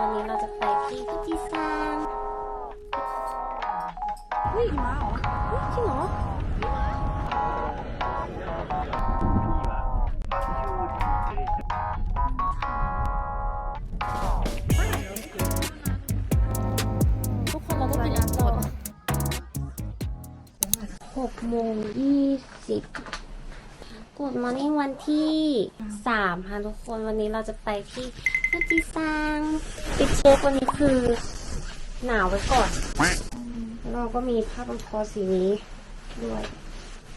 วันนี้เราจะไปที่พิจิซังเฮ้ยหิมะเหรอเฮ้ยจริงเหรอทุกคนเราได้กินแล้วก่อหกโมงยี่สิบ กดมาในวันที่สามค่ะทุกคนวันนี้เราจะไปที่พิจิซังปิดเช็ควันนี้คือหนาวไว้ก่อนแล้วเราก็มีผ้าพันคอสีนี้ด้วย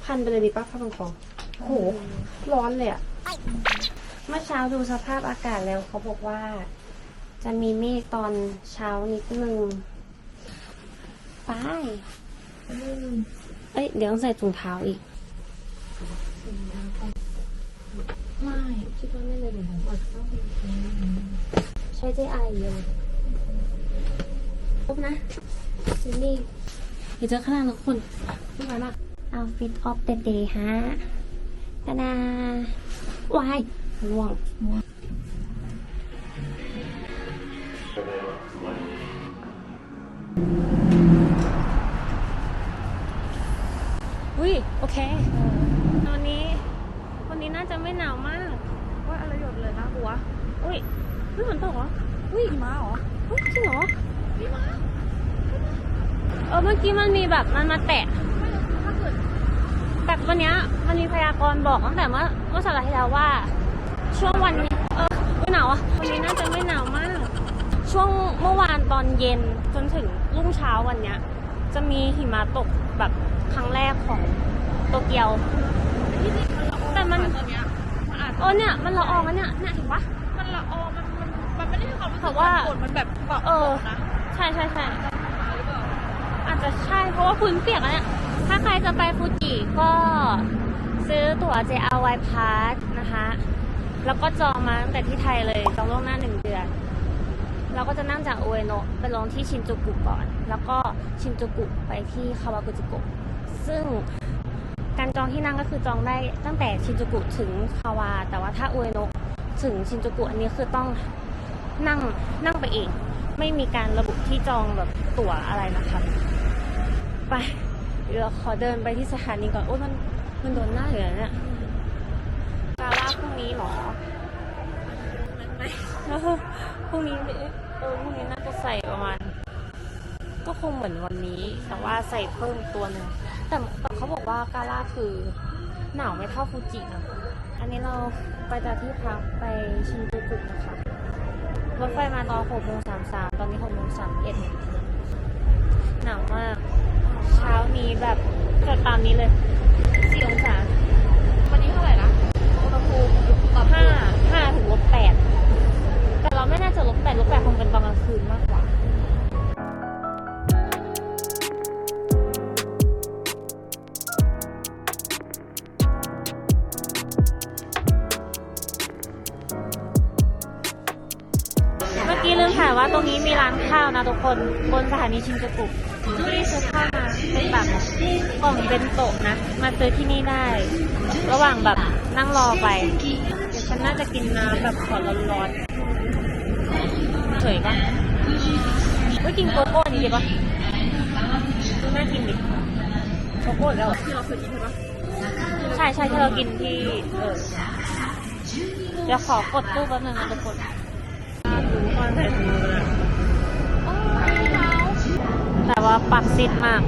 พันไปเลยดีป่ะผ้าพันคอโห ร้อนเลยอะเมื่อเช้าดูสภาพอากาศแล้วเขาบอกว่า จะมีเมฆตอนเช้านิดนึงไปเอ้ย เดี๋ยวต้องใส่ถุงเท้าอีก ไม่ คิดว่าไม่เลยเหมือนกันว่าต้องใช้ใจไอเลยครบนะซินนี่เดี๋ยวเจอข้างล่างทุกคนไม่ไหวมากเอาฟิตออฟเดอะเดย์ฮะตาดาวายง่วงอุ้ยโอเควันนี้ วันนี้น่าจะไม่หนาวมาก เลยนะบัวอุ้ยเฮ้ยฝนตกเหรอเฮ้ยหิมะเหรอเฮ้ยจริงเหรอเออเมื่อกี้มันมีแบบมันมาแตะแบบวันนี้มันมีพยากรณ์บอกตั้งแต่เมื่อเมื่อสัปดาห์ที่แล้วว่า ช่วงวันนี้เออไม่หนาวอะวันนี้น่าจะไม่หนาวมาก ช่วงเมื่อวานตอนเย็นจนถึงรุ่งเช้าวันเนี้ย จะมีหิมะตกแบบครั้งแรกของโตเกียวที่นี่มันละอองแต่มันตอน เนี้ยมันอาจเออเนี่ยมันละอองอันเนี่ยเนี่ยเห็นปะ มันละอองมันมันมันไม่ได้มีความรู้สึกแต่ว่าฝนมันแบบเกาะเออนะใช่ใช่ใช่หรือเปล่าอาจจะใช่เพราะว่าพื้นเปียกอะเนี่ยถ้าใครจะไปฟูจิก็ซื้อตั๋ว JRY Pass นะคะ แล้วก็จองมาตั้งแต่ที่ไทยเลยจองล่วงหน้าหนึ่งเดือน เราก็จะนั่งจากโอเอโนะไปลงที่ชินจูกุก่อน แล้วก็ชินจูกุไปที่คาวากุจิโกะซึ่ง การจองที่นั่งก็คือจองได้ตั้งแต่ชินจูกุถึงคาวา แต่ว่าถ้าโอเอโนะถึงชินจูกุอันนี้คือต้องนั่งนั่งไปเอง ไม่มีการระบุที่จองแบบตั๋วอะไรนะคะไปเดี๋ยวขอเดินไปที่สถานีก่อนโอ้มันมันโดนหน้าอยู่นะเนี่ยกาล่าพรุ่งนี้เหรอนั้นไหมเออพรุ่งนี้เออพรุ่งนี้น่าจะใส่ประมาณ ก็คงเหมือนวันนี้ แต่ว่าใส่เพิ่มตัวหนึ่ง แต่แต่เขาบอกว่ากาล่าคือหนาวไม่เท่าฟูจินะอันนี้เราไปจากที่พักไปชินจูกุนะคะรถไฟมาตอนหกโมงสามสามตอนนี้หกโมงสามเอ็ดหนาวมากเช้านี้แบบจะตามนี้เลยสี่องศาวันนี้เท่าไหร่นะอุณหภูมิต่ำห้าห้าถึงลบแปดแต่เราไม่น่าจะลบแปดลบแปดคงเป็นตอนกลางคืนมากกว่า ว่าตรงนี้มีร้านข้าวนะทุกคนบนสถานีชินจูกุที่ซื้อข้าวมาเป็นแบบกล่องเป็นโตะนะ มาซื้อที่นี่ได้ ระหว่างแบบนั่งรอไปเดี๋ยวฉันน่าจะกินน้ำแบบขอร้อนๆเฉยปะไม่กินโกโก้นี่ดีปะน่ากินดิโกโก้อีกแล้วที่เราเคยกินใช่ปะใช่ใช่ที่เรากินที่เออเดี๋ยวขอกดตู้แป๊บนึงนะทุกคน แต่ว่าปักซิดมาก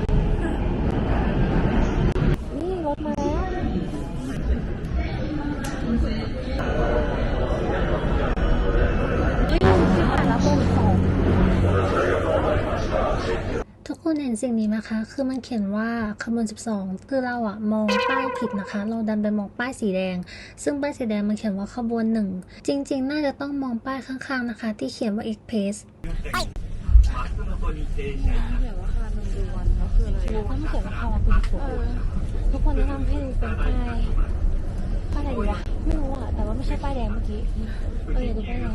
คนเห็นสิ่งนี้ไหมคะ คือมันเขียนว่าขบวน12 คือเราอะมองป้ายผิดนะคะ เราดันไปมองป้ายสีแดง ซึ่งป้ายสีแดงมันเขียนว่าขบวนหนึ่ง จริง ๆ น่าจะต้องมองป้ายข้างๆนะคะ ที่เขียนว่า Express เดี๋ยวว่าคาหนึ่งดูวันแล้วคืออะไรรู้ก็ไม่เขียนว่าคาวากุจิโกะทุกคนแนะนำให้ดูเป็นป้ายป้ายอะไรดีวะ ไม่รู้อะแต่ว่าไม่ใช่ป้ายแดงเมื่อกี้ เอออย่าดูป้ายแดง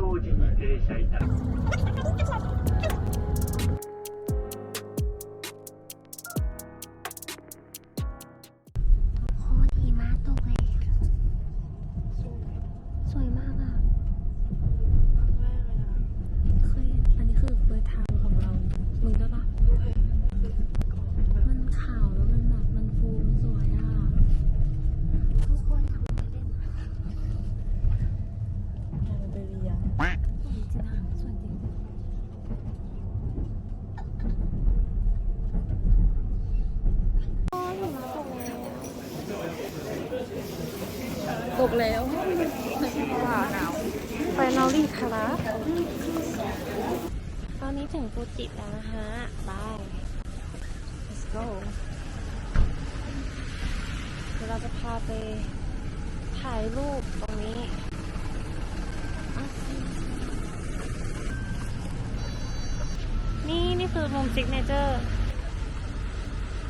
王子に停車いた จะพาไปถ่ายรูปตรงนี้ นี่นี่คือมุมซิกเนเจอร์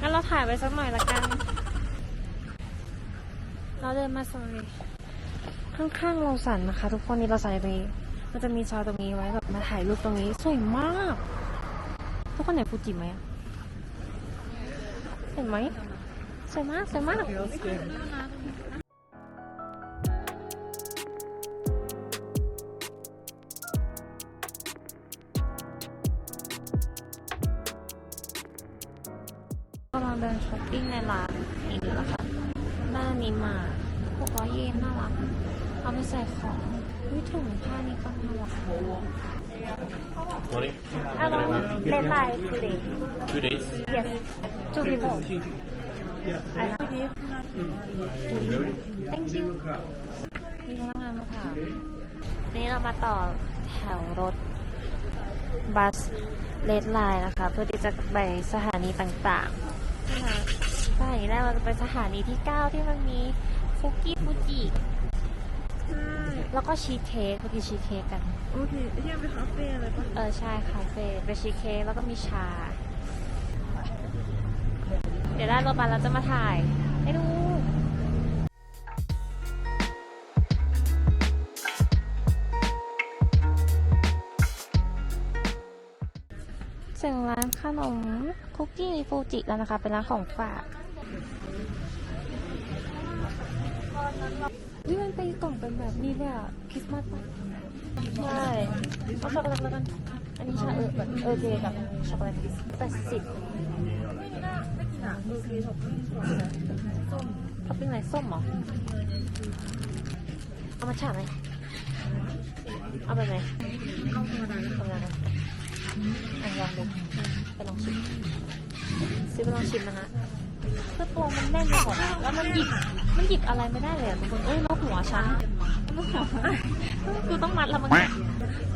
งั้นเราถ่ายไปสักหน่อยละกัน เราเดินมาซอยข้างๆโรงสันนะคะ ทุกคนนี่เราใส่ตรงนี้มันจะมีซอยตรงนี้ไว้แบบมาถ่ายรูปตรงนี้สวยมาก ทุกคนเห็นฟูจิไหมเห็นไหม สวยมากสวยมากกำลังเดินช้อปปิ้งในร้านนี้แล้วค่ะด้านนี้มาหกร้อยเยนน่ารักเอาไปใส่ของวิถุงผ้านี้ก็น่ารัก Sorry? เอาลองเล่นไลน์ today Two days? yes two people อะไรนะ thank you มีพนักงานมาถามนี่เรามาต่อแถวรถบัสเลดไลน์นะคะ เพื่อที่จะไปสถานีต่างๆนะคะสถานีแรกเราจะไปสถานีที่ 9 ที่มันมีฟุกิฟูจิใช่แล้วก็ชีสเค้กเมื่อกี้ชีสเค้กกัน โอเคที่มันเป็นคาเฟ่อะไรปะเออใช่คาเฟ่เป็นชีสเค้กแล้วก็มีชา ดี๋ยวได้รถมาแล้วจะมาถ่ายให้ดูถึงร้านขนมคุกกี้ฟูจิแล้วนะคะ เป็นร้านของฝากนี่มันเป็นกล่องเป็นแบบนี้เลยอะคริสต์มาสปะใช่เอาช็อกโกแลตแล้วกัน อันนี้ชาเออแบบเออเจกับช็อกโกแลตแปดสิบไม่กิ น่ะคือคือช็อปปิ้งอปส้มท็อปปิ้งอะไรส้มเหรอ เอามาฉาบไหมเอาไปไหมเอาธรรมดาทำงานนะอะลองดูไปลองชิมซื้อไปลองชิมนะฮะคือตัวมันแน่นไปหมดอแล้วมันหยิบมันหยิบอะไรไม่ได้เลยทุกคนเอ้ยนกหัวฉันนกหัวกูต้องมัดแล้วมัน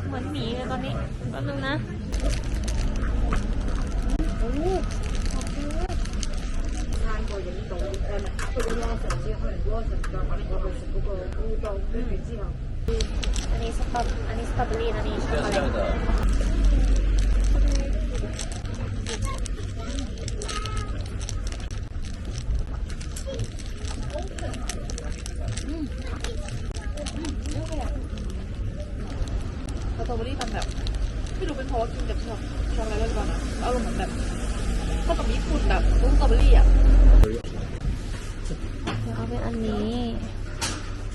เหมือนหมีเลยตอนนี้แป๊บนึงนะโอ้โห อันนี้สตรออันนี้สตรอเบอรี่อันนี้ช็อกโกแลตสตรอเบอรี่มันแบบไม่รู้เป็นเพราะว่ากินกับช็อกช็อกโกแลตหรือเปล่านะอารมณ์เหมือนแบบข้าวกับญี่ปุ่นแบบสตรอเบอรี่อะ เดี๋ยวเอาเป็นอันนี้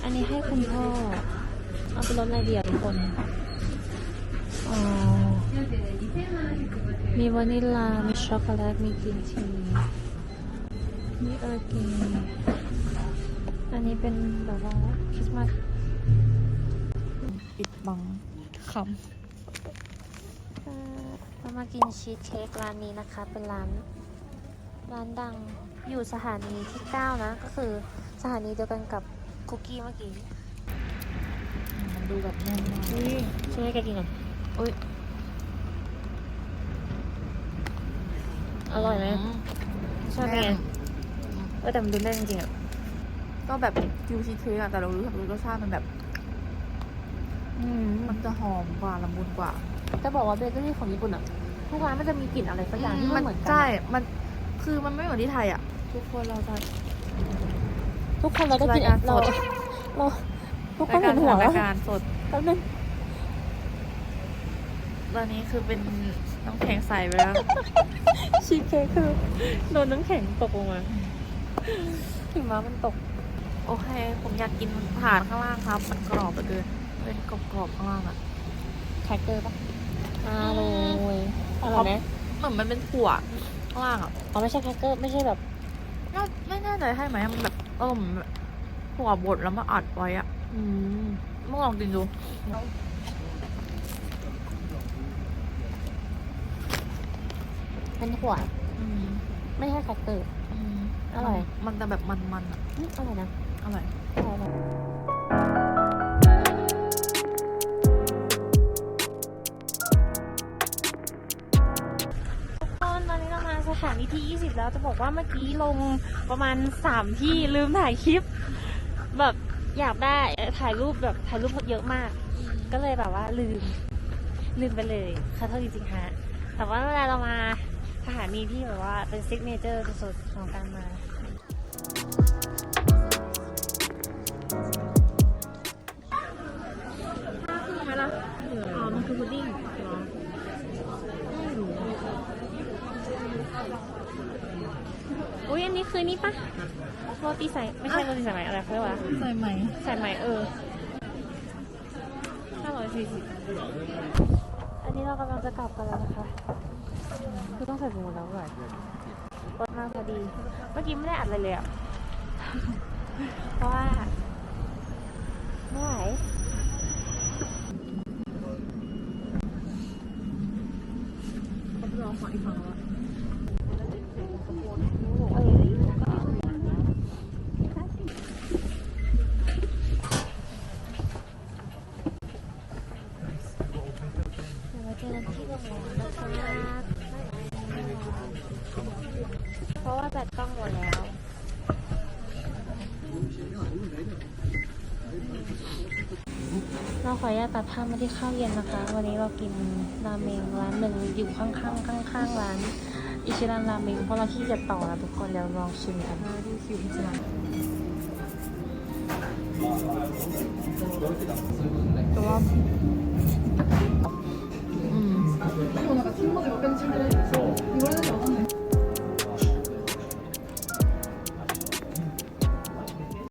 อันนี้ให้คุณพ่อ เอาเป็นรสอะไรดีอะทุกคนอ๋อมีวานิลลา มีช็อกโกแลต มีกรีนที มีเออร์เกย์อันนี้เป็นแบบว่าคริสต์มาสปิดบังคเอ่อเรามากินชีสเค้กร้านนี้นะคะ เป็นร้าน ร้านดังอยู่สถานีที่ 9 นะ ก็คือ สถานีเดียวกันกับคุกกี้เมื่อกี้ำมันดูแบบแน่นมากอุ้ยช่วยให้แกกินก่อนอุ้ยอร่อยไหมชอบเป็นไงเออแต่มันดูแน่นจริงๆอะก็แบบฟิวชีสเค้กอะแต่เรารู้สึกว่ารสชาติมันแบบอืมมันจะหอมกว่าละมุนกว่า จะบอกว่าเบเกอรี่ของญี่ปุ่นอะทุกร้านมันจะมีกลิ่นอะไรสักอย่างที่มันเหมือนกัใช่ มันคือมันไม่เหมือนที่ไทยอะทุกคนเราจะ ทุกคนเราได้กินรายการเราสดเราทุกคนเห็นหัวราแล้ยวการสด แป๊บนึงตอนนี้คือเป็นน้ำแข็งใสไปแล้ว ชีสเค้กคือโดนน้ำแข็งตกลงมาถึงมามันตก โอเค ผมอยากกินฐานข้างล่างครับ มันกรอบเหลือเกินเป็นกรอบๆข้างล่างอะ แครกเกอร์ปะอร่อยอร่อยไหมเหมือนมันเป็นถั่วข้างล่างอะอ๋อไม่ใช่แครกเกอร์ ไม่ใช่แบบ น่าไม่แน่ใจให้ไหมมันแบบเออเหมือนแบบถั่วบดแล้วมาอัดไว้อะอืมมึงลองกินดูเป็นถั่วอืมไม่ใช่แครกเกอร์อืมอร่อย มันจะแบบมันๆอะอืมอร่อยนะอร่อยอร่อย นีที่ 20 แล้วจะบอกว่าเมื่อกี้ลงประมาณ 3 ที่ลืมถ่ายคลิป แบบอยากได้ถ่ายรูปแบบถ่ายรูปเยอะมาก ก็เลยแบบว่าลืม ลืมไปเลยขอโทษจริงๆฮะแต่ว่าเวลาเรามาสถานีที่แบบว่าเป็นซิกเนเจอร์สุดๆของการมา อุ้ยอันนี้คือนี่ปะโรตีใส่ไม่ใช่โรตีใส่ไหมอะไรเขาเรียกว่าใส่ไหมใส่ไหมเออห้าร้อยสี่สิบอันนี้เรากำลังจะกลับกันแล้วนะคะ คือต้องใส่ถุงมือแล้วก่อนรถมาพอดี เมื่อกี้ไม่ได้อัดอะไรเลยอะ เพราะว่าไม่ไหวลองขออีกฝั่งแล้ว เดี๋ยวเราจอกันที่โรงรมนะคะเพราะว่าแบตกล้องหมดแล้วเราขออนุญาตตัดภาพมาที่ข้าวเย็นนะคะ วันนี้เรากินราเมงร้านหนึ่งอยู่ข้างๆข้างๆร้าน อิชิรันราเมงเพราะเราที่จะต่อแล้วทุกคนเดี๋ยวลองชิมกันดูคิอิชิรันต่ว่าอืม